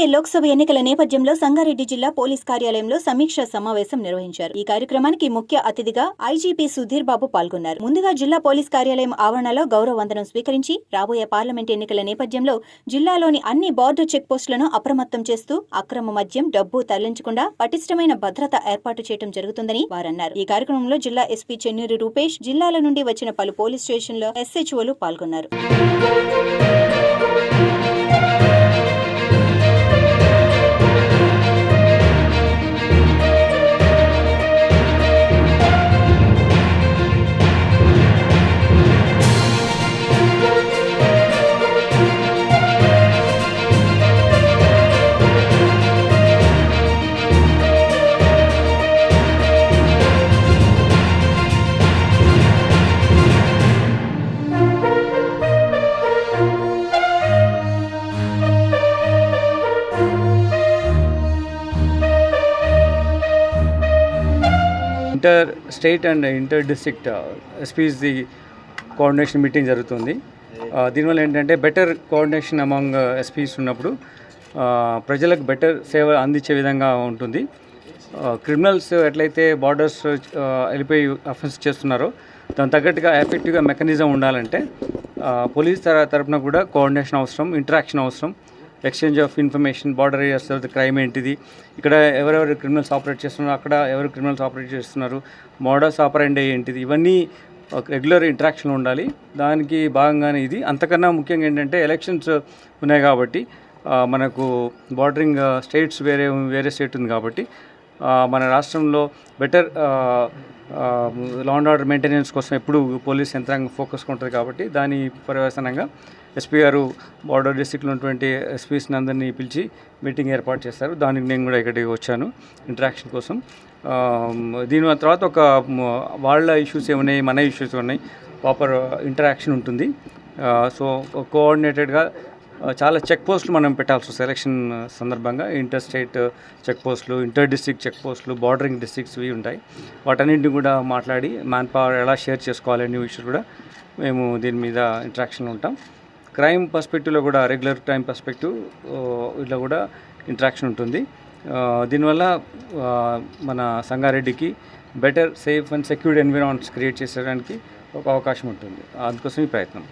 రాబోయే లోక్సభ ఎన్నికల నేపథ్యంలో సంగారెడ్డి జిల్లా పోలీస్ కార్యాలయంలో సమీక్ష సమావేశం నిర్వహించారు. ఈ కార్యక్రమానికి ముఖ్య అతిథిగా ఐజీపీ సుధీర్ బాబు పాల్గొన్నారు. ముందుగా జిల్లా పోలీస్ కార్యాలయం ఆవరణలో గౌరవ వందనం స్వీకరించి రాబోయే పార్లమెంట్ ఎన్నికల నేపథ్యంలో జిల్లాలోని అన్ని బార్డర్ చెక్ పోస్టులను అప్రమత్తం చేస్తూ అక్రమ మద్యం డబ్బు తరలించకుండా పటిష్టమైన భద్రత ఏర్పాటు చేయడం జరుగుతుందని వారన్నారు. ఈ కార్యక్రమంలో జిల్లా ఎస్పీ చెన్నూరు రూపేష్ జిల్లాల నుండి వచ్చిన పలు పోలీస్ స్టేషన్ల ఎస్హెచ్ఓలు పాల్గొన్నారు. Inter state and inter district SPs the coordination meeting జరుగుతుంది. దీనివల్ల ఏంటంటే బెటర్ కోఆర్డినేషన్ అమాంగ్ ఎస్పీస్ ఉన్నప్పుడు ప్రజలకు బెటర్ సేవ అందించే విధంగా ఉంటుంది. క్రిమినల్స్ ఎట్లయితే బార్డర్స్ వెళ్ళిపోయి అఫెన్స్ చేస్తున్నారో దాని తగ్గట్టుగా ఎఫెక్టివ్గా మెకానిజం ఉండాలంటే పోలీస్ తర తరపున కూడా కోఆర్డినేషన్ అవసరం ఇంటరాక్షన్ అవసరం. Exchange of information border areas తర్వాత క్రైమ్ ఏంటిది ఇక్కడ ఎవరెవరు క్రిమినల్స్ ఆపరేట్ చేస్తున్నారు అక్కడ ఎవరు క్రిమినల్స్ ఆపరేట్ చేస్తున్నారు మోడల్స్ ఆపరెండే ఏంటిది ఇవన్నీ రెగ్యులర్ ఇంటరాక్షన్ ఉండాలి. దానికి భాగంగానే ఇది. అంతకన్నా ముఖ్యంగా ఏంటంటే ఎలక్షన్స్ ఉన్నాయి కాబట్టి మనకు బార్డరింగ్ స్టేట్స్ వేరే వేరే స్టేట్ ఉంది కాబట్టి మన రాష్ట్రంలో better law and order maintenance కోసం ఎప్పుడు పోలీస్ యంత్రాంగం ఫోకస్ ఉంటుంది కాబట్టి దాని పర్యవసనంగా ఎస్పీ గారు బార్డర్ డిస్టిక్లో ఉన్నటువంటి ఎస్పీస్ని అందరినీ పిలిచి మీటింగ్ ఏర్పాటు చేస్తారు. దానికి నేను కూడా ఇక్కడికి వచ్చాను ఇంటరాక్షన్ కోసం. దీని తర్వాత ఒక వాళ్ళ ఇష్యూస్ ఏమున్నాయి మన ఇష్యూస్ ఉన్నాయి ప్రాపర్ ఇంటరాక్షన్ ఉంటుంది. సో కోఆర్డినేటెడ్గా చాలా చెక్ పోస్టులు మనం పెట్టాల్సి సెలక్షన్ సందర్భంగా ఇంటర్ స్టేట్ చెక్ పోస్టులు ఇంటర్ డిస్టిక్ చెక్ పోస్టులు బార్డరింగ్ డిస్ట్రిక్ట్స్ ఇవి ఉంటాయి. వాటన్నింటిని కూడా మాట్లాడి మ్యాన్ పవర్ ఎలా షేర్ చేసుకోవాలి అనే విషయాలు కూడా మేము దీని మీద ఇంట్రాక్షన్ ఉంటాం. క్రైమ్ పర్స్పెక్టివ్లో కూడా రెగ్యులర్ క్రైమ్ పర్స్పెక్టివ్ ఇట్లా కూడా ఇంటరాక్షన్ ఉంటుంది. దీనివల్ల మన సంగారెడ్డికి better safe and secured environments create చేసేయడానికి ఒక అవకాశం ఉంటుంది. అందుకోసం ఈ ప్రయత్నం.